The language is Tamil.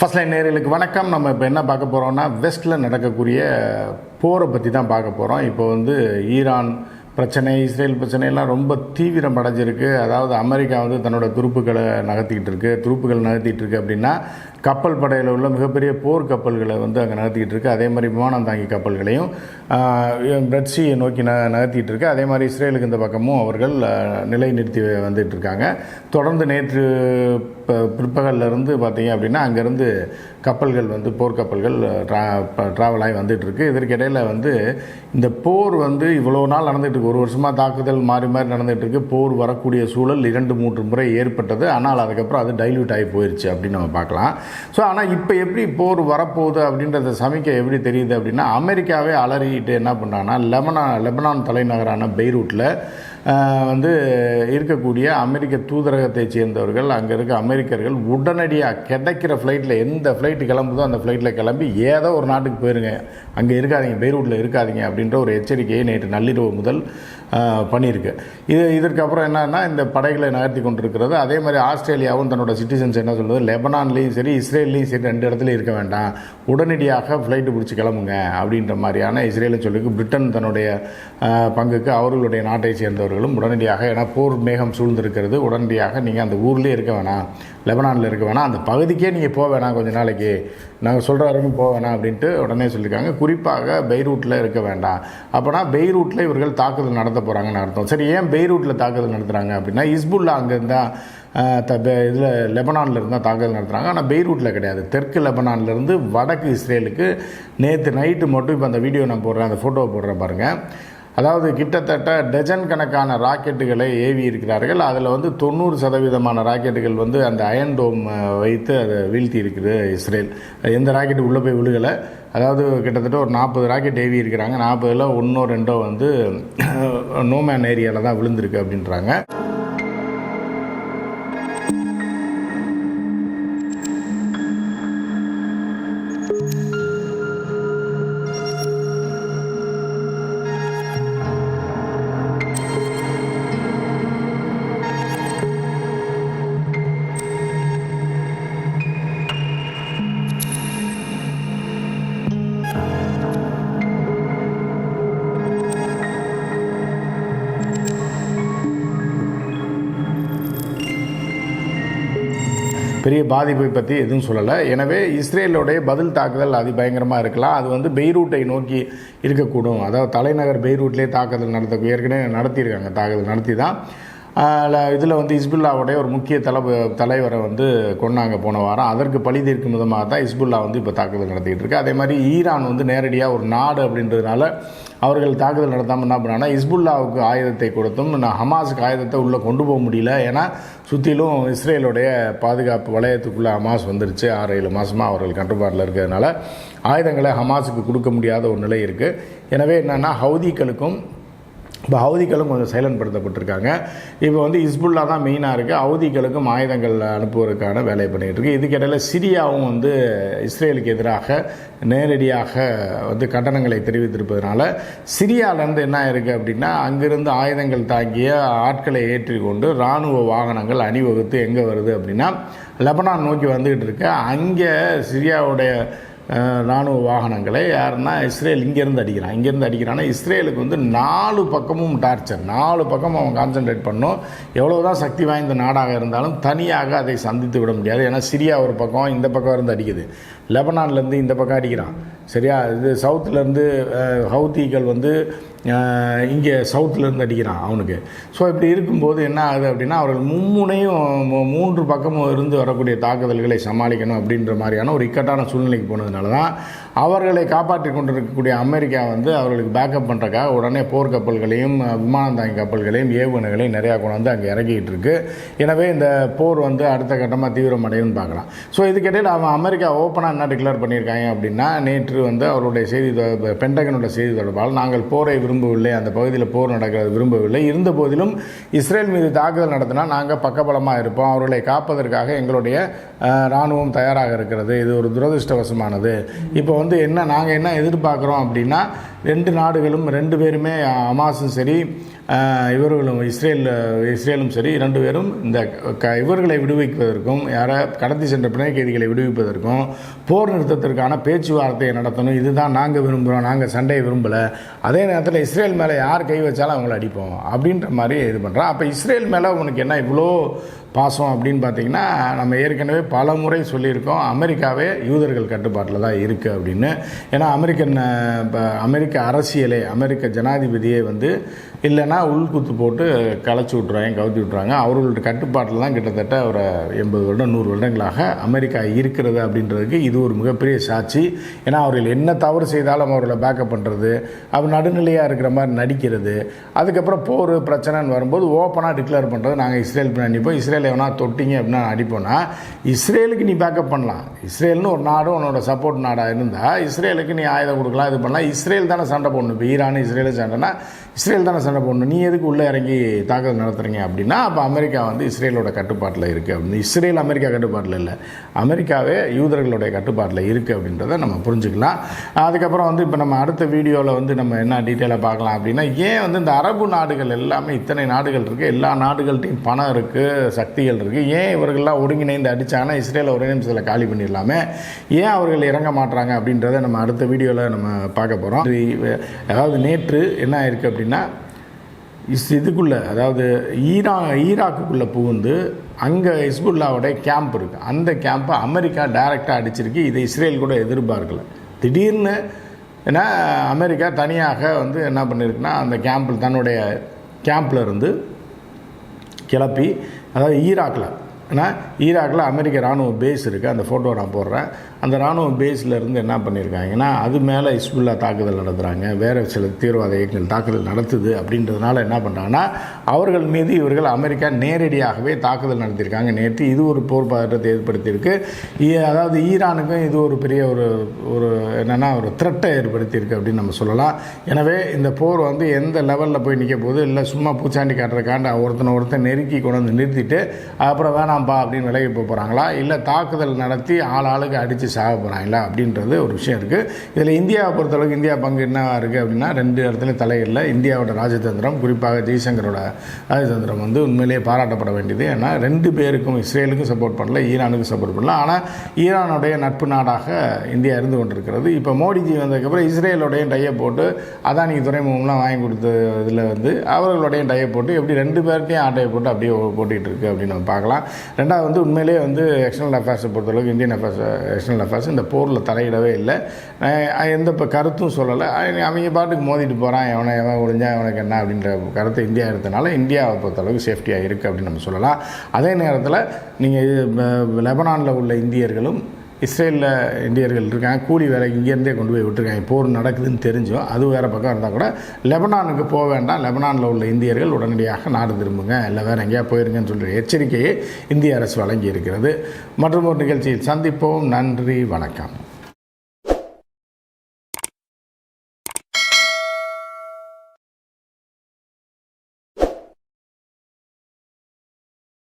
ஃபர்ஸ்ட் லைன் நேர்களுக்கு வணக்கம். நம்ம இப்போ என்ன பார்க்க போகிறோம்னா வெஸ்ட்டில் நடக்கக்கூடிய போரை பற்றி தான் பார்க்க போகிறோம் இப்போ வந்து ஈரான் பிரச்சனை இஸ்ரேல் பிரச்சனையெல்லாம் ரொம்ப தீவிரம் அடைஞ்சிருக்கு. அதாவது அமெரிக்கா வந்து தன்னோட துருப்புக்களை நகர்த்திக்கிட்டு இருக்கு. துருப்புகள் நகர்த்திட்டு இருக்கு அப்படின்னா கப்பல் படையில் உள்ள மிகப்பெரிய போர் கப்பல்களை வந்து அங்கே நகர்த்திக்கிட்டு இருக்கு. அதே மாதிரி விமானம் தாங்கி கப்பல்களையும் ரெட் நோக்கி ந நகர்த்திட்டு இருக்கு. அதே மாதிரி இஸ்ரேலுக்கு இந்த பக்கமும் அவர்கள் நிலை நிலைநிறுத்தி வந்துட்டு இருக்காங்க. தொடர்ந்து நேற்று இப்போ பிற்பகல்லேருந்து பார்த்தீங்க அப்படின்னா அங்கேருந்து கப்பல்கள் வந்து போர்க்கப்பல்கள் ட்ரா ட்ராவல் ஆகி வந்துட்டுருக்கு இதற்கிடையில் இதற்கு இடையில வந்து இந்த போர் வந்து இவ்வளோ நாள் நடந்துகிட்ருக்கு. இருக்கு ஒரு வருஷமாக தாக்குதல் மாறி மாறி நடந்துகிட்ருக்கு. இருக்கு போர் வரக்கூடிய சூழல் இரண்டு மூன்று முறை ஏற்பட்டது. ஆனால் அதுக்கப்புறம் அது டைல்யூட் ஆகி போயிடுச்சு அப்படின்னு நம்ம பார்க்கலாம். ஸோ ஆனால் இப்போ எப்படி போர் வரப்போகுது அப்படின்றத சமைக்க எப்படி தெரியுது அப்படின்னா அமெரிக்காவே அலறிட்டு என்ன பண்ணாங்கன்னா லெபனா லெபனான் தலைநகரான பெய்ரூட்டில் வந்து இருக்கக்கூடிய அமெரிக்க தூதரகத்தை சேர்ந்தவர்கள் அங்கே இருக்க அமெரிக்கர்கள் உடனடியாக கிடைக்கிற ஃப்ளைட்டில் எந்த ஃப்ளைட்டு கிளம்புதோ அந்த ஃப்ளைட்டில் கிளம்பி ஏதோ ஒரு நாட்டுக்கு போயிருங்க. அங்கே இருக்காதீங்க பெய்ரூட்டில் இருக்காதீங்க அப்படின்ற ஒரு எச்சரிக்கையை நேற்று நள்ளிரவு முதல் பண்ணியிருக்கு. இது இதற்கப்புறம் என்னன்னா இந்த படைகளை நகர்த்தி கொண்டிருக்கிறது. அதே மாதிரி ஆஸ்திரேலியாவும் தன்னோட சிட்டிசன்ஸ் என்ன சொல்றது லெபனான்லேயும் சரி இஸ்ரேல்லையும் சரி ரெண்டு இடத்துலையும் இருக்க வேண்டாம். உடனடியாக ஃப்ளைட்டு பிடிச்சி கிளம்புங்க அப்படின்ற மாதிரியான இஸ்ரேலை சொல்லிக்கு பிரிட்டன் தன்னுடைய பங்குக்கு அவர்களுடைய நாட்டை அவர்களும் உடனடியாக ஏன்னா போர் மேகம் சூழ்ந்திருக்கிறது உடனடியாக நீங்கள் அந்த ஊர்லேயே இருக்க வேணாம் லெபனானில் இருக்க வேணாம் அந்த பகுதிக்கே நீங்கள் போக வேணாம் கொஞ்ச நாளைக்கு. நாங்கள் சொல்கிற வரைக்கும் போக வேணாம் அப்படின்ட்டு உடனே சொல்லியிருக்காங்க. குறிப்பாக பெய்ரூட்டில் இருக்க வேண்டாம். அப்போனா பெய்ரூட்டில் இவர்கள் தாக்குதல் நடத்த போகிறாங்கன்னு அர்த்தம். சரி ஏன் பெய்ரூட்டில் தாக்குதல் நடத்துகிறாங்க அப்படின்னா இஸ்புல்லா அங்கே இருந்தால் இதில் லெபனானில் இருந்தால் தாக்குதல் நடத்துகிறாங்க ஆனால் பெய்ரூட்டில் கிடையாது. தெற்கு லெபனான்லேருந்து வடக்கு இஸ்ரேலுக்கு நேற்று நைட்டு மட்டும் இப்போ அந்த வீடியோ நான் போடுறேன் அந்த ஃபோட்டோவை போடுறேன் பாருங்கள் அதாவது கிட்டத்தட்ட டஜன் கணக்கான ராக்கெட்டுகளை ஏவி இருக்கிறார்கள். அதில் வந்து தொண்ணூறு சதவீதமான ராக்கெட்டுகள் வந்து அந்த அயன் டோம் வைத்து அதை வீழ்த்தி இருக்குது இஸ்ரேல். எந்த ராக்கெட்டு உள்ளே போய் விழுகலை? அதாவது கிட்டத்தட்ட ஒரு நாற்பது ராக்கெட் ஏவி இருக்கிறாங்க. நாற்பதில் ஒன்றோ ரெண்டோ வந்து நோமேன் ஏரியாவில் தான் விழுந்திருக்கு அப்படின்றாங்க. பெரிய பாதிப்பை பற்றி எதுவும் சொல்லலை. எனவே இஸ்ரேலுடைய பதில் தாக்குதல் அதிபயங்கரமாக இருக்கலாம். அது வந்து பெய்ரூட்டை நோக்கி இருக்கக்கூடும். அதாவது தலைநகர் பெய்ரூட்லேயே தாக்குதல் நடத்த ஏற்கனவே நடத்தியிருக்காங்க தாக்குதல் நடத்தி தான் இதில் வந்து இஸ்புல்லாவுடைய ஒரு முக்கிய தலை தலைவரை வந்து கொண்டாங்க போன வாரம். அதற்கு பழி தீர்க்கும் விதமாக தான் இஸ்புல்லா வந்து இப்போ தாக்குதல் நடத்திக்கிட்டு இருக்கு. அதே மாதிரி ஈரான் வந்து நேரடியாக ஒரு நாடு அப்படின்றதுனால அவர்கள் தாக்குதல் நடத்தாமல் என்ன பண்ணாங்கன்னா இஸ்புல்லாவுக்கு ஆயுதத்தை கொடுத்தும் நான் ஹமாஸுக்கு ஆயுதத்தை உள்ளே கொண்டு போக முடியல. ஏன்னா சுற்றிலும் இஸ்ரேலுடைய பாதுகாப்பு வளையத்துக்குள்ளே ஹமாஸ் வந்துருச்சு. ஆறு ஏழு மாதமாக அவர்கள் கட்டுப்பாட்டில் இருக்கிறதுனால ஆயுதங்களை ஹமாஸுக்கு கொடுக்க முடியாத ஒரு நிலை இருக்குது எனவே என்னென்னா ஹவுதிகளுக்கும் இப்போ ஹவுதிகளும் கொஞ்சம் செயலன்படுத்தப்பட்டிருக்காங்க இப்போ வந்து இஸ்புல்லா தான் மெயினாக இருக்குது ஹவுதிகளுக்கும் ஆயுதங்கள் அனுப்புவதற்கான வேலை பண்ணிகிட்டு இருக்கு. இதுக்கிடையில் சிரியாவும் வந்து இஸ்ரேலுக்கு எதிராக நேரடியாக வந்து கண்டனங்களை தெரிவித்திருப்பதனால சிரியாவிலேருந்து என்ன இருக்குது அப்படின்னா அங்கிருந்து ஆயுதங்கள் தாங்கிய ஆட்களை ஏற்றிக்கொண்டு இராணுவ வாகனங்கள் அணிவகுத்து எங்கே வருது அப்படின்னா லெபனான் நோக்கி வந்துக்கிட்டு இருக்கு. அங்கே சிரியாவுடைய இராணுவ ராணுவ வாகனங்களை யாருன்னா இஸ்ரேல் இங்கேருந்து அடிக்கிறான். இங்கேருந்து அடிக்கிறான்னா இஸ்ரேலுக்கு வந்து நாலு பக்கமும் டார்ச்சர். நாலு பக்கமும் அவன் கான்சென்ட்ரேட் பண்ணும். எவ்வளோ தான் சக்தி வாய்ந்த நாடாக இருந்தாலும் தனியாக அதை சந்தித்து விட முடியாது. ஏன்னா சிரியா ஒரு பக்கம் இந்த பக்கம் இருந்து அடிக்குது. லெபனான்லேருந்து இந்த பக்கம் அடிக்கிறான். சரியா? இது சவுத்துலேருந்து ஹவுத்திகள் வந்து இங்கே சவுத்துலேருந்து அடிக்கிறான் அவனுக்கு. ஸோ இப்படி இருக்கும்போது என்ன ஆகுது அப்படின்னா அவர்கள் மும்முனையும் மூன்று பக்கமும் இருந்து வரக்கூடிய தாக்குதல்களை சமாளிக்கணும் அப்படின்ற மாதிரியான ஒரு இக்கட்டான சூழ்நிலைக்கு போனதுனால தான் அவர்களை காப்பாற்றி கொண்டிருக்கக்கூடிய அமெரிக்கா வந்து அவர்களுக்கு பேக்கப் பண்ணுறக்காக உடனே போர்க்கப்பல்களையும் அஹ், விமானம் தாங்கி கப்பல்களையும் ஏவுகணைகளையும் நிறையா கொண்டு வந்து அங்கே இறக்கிட்டு இருக்கு. எனவே இந்த போர் வந்து அடுத்த கட்டமாக தீவிரமடையும்னு பார்க்கலாம். ஸோ இதுக்கிடையில் அவன் அமெரிக்கா ஓப்பனாக என்ன டிக்ளேர் பண்ணியிருக்காங்க அப்படின்னா நேற்று வந்து அவருடைய செய்தி தொ- பென்டகனோட செய்தி தொடர்பால் நாங்கள் போரை விரும்பவில்லை அந்த பகுதியில் போர் நடக்கிறது விரும்பவில்லை. இருந்த போதிலும் இஸ்ரேல் மீது தாக்குதல் நடத்தினால் நாங்கள் பக்கபலமாக இருப்போம். அவர்களை காப்பதற்காக எங்களுடைய இராணுவம் தயாராக இருக்கிறது. இது ஒரு துரதிருஷ்டவசமானது. இப்போ வந்து என்ன நாங்கள் என்ன எதிர்பார்க்குறோம் அப்படின்னா ரெண்டு நாடுகளும் ரெண்டு பேருமே அமாஸும் சரி இவர்களும் இஸ்ரேல் இஸ்ரேலும் சரி ரெண்டு பேரும் இந்த க இவர்களை விடுவிப்பதற்கும் யாரை கடத்தி சென்ற பிணை கைதிகளை விடுவிப்பதற்கும் போர் நிறுத்தத்திற்கான பேச்சுவார்த்தையை நடத்தணும். இதுதான் நாங்கள் விரும்புகிறோம் நாங்கள் சண்டையை விரும்பலை. அதே நேரத்தில் இஸ்ரேல் மேலே யார் கை வச்சாலும் அவங்கள அடிப்போம் அப்படின்ற மாதிரி இது பண்ணுறான் அப்போ இஸ்ரேல் மேலே உனக்கு என்ன இவ்வளோ பாசம் அப்படின்னு பார்த்தீங்கன்னா நம்ம ஏற்கனவே பல முறை சொல்லியிருக்கோம் அமெரிக்காவே யூதர்கள் கட்டுப்பாட்டில் தான் இருக்குது அப்படின்னு. ஏன்னா அமெரிக்கன் இப்போ அமெரிக்க அரசியலே அமெரிக்க ஜனாதிபதியே வந்து இல்லைன்னா உள்குத்து போட்டு களைச்சி விட்ருவாங்க கவுத்தி விட்ருவாங்க அவர்களோட கட்டுப்பாட்டில் தான் கிட்டத்தட்ட ஒரு எண்பது வருடம் நூறு வருடங்களாக அமெரிக்கா இருக்கிறது அப்படின்றதுக்கு இது ஒரு மிகப்பெரிய சாட்சி. ஏன்னா அவர்கள் என்ன தவறு செய்தாலும் அவர்களை பேக்கப் பண்ணுறது அவர் நடுநிலையாக இருக்கிற மாதிரி நடிக்கிறது. அதுக்கப்புறம் போர் பிரச்சனைன்னு வரும்போது ஓப்பனாக டிக்ளேர் பண்ணுறது நாங்கள் இஸ்ரேல் பின்னாடி நிற்போம் இஸ்ரேல் எவனா தொட்டிங்க அப்படின்னா அடிப்போம்னா இஸ்ரேலுக்கு நீ பேக்கப் பண்ணலாம். இஸ்ரேல்னு ஒரு நாடு உன்னோட சப்போர்ட் நாடாக இருந்தால் இஸ்ரேலுக்கு நீ ஆயுதம் கொடுக்கலாம் இது பண்ணலாம். இஸ்ரேல் தானே சண்டை போடணும். இப்போ ஈரான் இஸ்ரேலு சண்டைனா இஸ்ரேல் தானே சண்டை போடணும். நீ எதுக்கு உள்ளே இறங்கி தாக்குதல் நடத்துறீங்க அப்படின்னா அப்போ அமெரிக்கா வந்து இஸ்ரேலோட கட்டுப்பாட்டில் இருக்குது அப்படின்னு. இஸ்ரேல் அமெரிக்கா கட்டுப்பாட்டில் இல்லை. அமெரிக்காவே யூதர்களுடைய கட்டுப்பாட்டில் இருக்குது அப்படின்றத நம்ம புரிஞ்சுக்கலாம். அதுக்கப்புறம் வந்து இப்போ நம்ம அடுத்த வீடியோவில் வந்து நம்ம என்ன டீட்டெயிலாக பார்க்கலாம் அப்படின்னா ஏன் வந்து இந்த அரபு நாடுகள் எல்லாமே இத்தனை நாடுகள் இருக்குது எல்லா நாடுகள்கிட்டையும் பணம் இருக்குது சக்திகள் இருக்குது ஏன் இவர்கள்லாம் ஒருங்கிணைந்து அடித்தாங்கன்னா இஸ்ரேலை ஒரே நிமிஷத்தில் காலி பண்ணிடலாமே? ஏன் அவர்கள் இறங்க மாட்டுறாங்க அப்படின்றத நம்ம அடுத்த வீடியோவில் நம்ம பார்க்க போகிறோம் அதாவது நேற்று என்ன ஆயிருக்கு அப்படின்னா இஸ் இதுக்குள்ளே அதாவது ஈரா ஈராக்குக்குள்ளே புகுந்து அங்கே ஹிஸ்புல்லாவோட கேம்ப் இருக்குது அந்த கேம்பை அமெரிக்கா டைரெக்டாக அடிச்சிருக்கு. இதை இஸ்ரேல் கூட எதிர்பார்க்கல. திடீர்னு ஏன்னா அமெரிக்கா தனியாக வந்து என்ன பண்ணியிருக்குன்னா அந்த கேம்பில் தன்னுடைய கேம்பில் இருந்து கிளப்பி அதாவது ஈராக்கில் ஏன்னா ஈராக்கில் அமெரிக்க ராணுவ பேஸ் இருக்குது அந்த ஃபோட்டோ நான் போடுறேன். அந்த இராணுவ பேஸில் இருந்து என்ன பண்ணியிருக்காங்கன்னா அது மேலே இஸ்புல்லா தாக்குதல் நடத்துகிறாங்க வேறு சில தீவிரவாத இயக்கங்கள் தாக்குதல் நடத்துது அப்படின்றதுனால என்ன பண்ணுறாங்கன்னா அவர்கள் மீது இவர்கள் அமெரிக்கா நேரடியாகவே தாக்குதல் நடத்தியிருக்காங்க. நேற்று இது ஒரு போர் பதற்றத்தை ஏற்படுத்தியிருக்கு அதாவது ஈரானுக்கும் இது ஒரு பெரிய ஒரு ஒரு என்னென்னா ஒரு த்ரெட்டை ஏற்படுத்தியிருக்கு அப்படின்னு நம்ம சொல்லலாம். எனவே இந்த போர் வந்து எந்த லெவலில் போய் நிற்க போகுது? இல்லை சும்மா பூச்சாண்டி காட்டுறக்காண்ட ஒருத்தனை ஒருத்தன் நெருக்கி கொண்டு வந்து நிறுத்திட்டு அப்புறம் வேணாம்ப்பா அப்படின்னு விலகி போகிறாங்களா இல்லை தாக்குதல் நடத்தி ஆள் ஆளுக்கு அடித்து சாக போகிறாங்களா அப்படின்றது ஒரு விஷயம் இருக்குது இதில் இந்தியாவை பொறுத்தளவுக்கு இந்தியா பங்கு என்ன இருக்குது அப்படின்னா ரெண்டு இடத்துல தலையிடல இந்தியாவோட ராஜதந்திரம் குறிப்பாக ஜெய்சங்கரோட ராஜதந்திரம் வந்து உண்மையிலேயே பாராட்டப்பட வேண்டியது. ஏன்னா ரெண்டு பேருக்கும் இஸ்ரேலுக்கும் சப்போர்ட் பண்ணல ஈரானுக்கும் சப்போர்ட் பண்ணல. ஆனால் ஈரானுடைய நட்பு நாடாக இந்தியா இருந்து கொண்டிருக்கிறது. இப்போ மோடிஜி வந்ததுக்கப்புறம் இஸ்ரேலோடைய டையை போட்டு அதானி துறைமுகம்லாம் வாங்கி கொடுத்த இதில் வந்து அவர்களுடைய டைய போட்டு எப்படி ரெண்டு பேர்ட்டையும் ஆட்டையை போட்டு அப்படியே போட்டிகிட்டு இருக்குது அப்படின்னு நம்ம பார்க்கலாம். ரெண்டாவது வந்து உண்மையிலேயே வந்து எக்ஸ்டர்னல் அஃபேர்ஸை பொறுத்தளவுக்கு இந்தியன் அஃபேர்ஸ் எக்ஸ்டர்னல் அஃபேர்ஸ் இந்த போரில் தலையிடவே இல்லை. எந்த இப்போ கருத்தும் சொல்லலை. அவங்க அவங்க பாட்டுக்கு மோதிட்டு போகிறான் எவனை எவன் ஒழிஞ்சா அவனுக்கு என்ன அப்படின்ற கருத்தை இந்தியா எடுத்தனால இந்தியாவை பொறுத்தளவுக்கு சேஃப்டியாக இருக்குது அப்படின்னு நம்ம சொல்லலாம். அதே நேரத்தில் நீங்கள் லெபனானில் உள்ள இந்தியர்களும் இஸ்ரேலில் இந்தியர்கள் இருக்காங்க. கூலி வேலைக்கு இங்கேருந்தே கொண்டு போய் விட்டுருக்காங்க. போர் நடக்குதுன்னு தெரிஞ்சும் அது வேறு பக்கம் இருந்தால் கூட லெபனானுக்கு போக வேண்டாம். லெபனானில் உள்ள இந்தியர்கள் உடனடியாக நாடு திரும்புங்க. இல்லை வேறு எங்கேயா போயிருங்கன்னு சொல்கிற எச்சரிக்கையை இந்திய அரசு வழங்கி இருக்கிறது மற்றும் ஒரு நிகழ்ச்சியில் சந்திப்போம். நன்றி. வணக்கம்.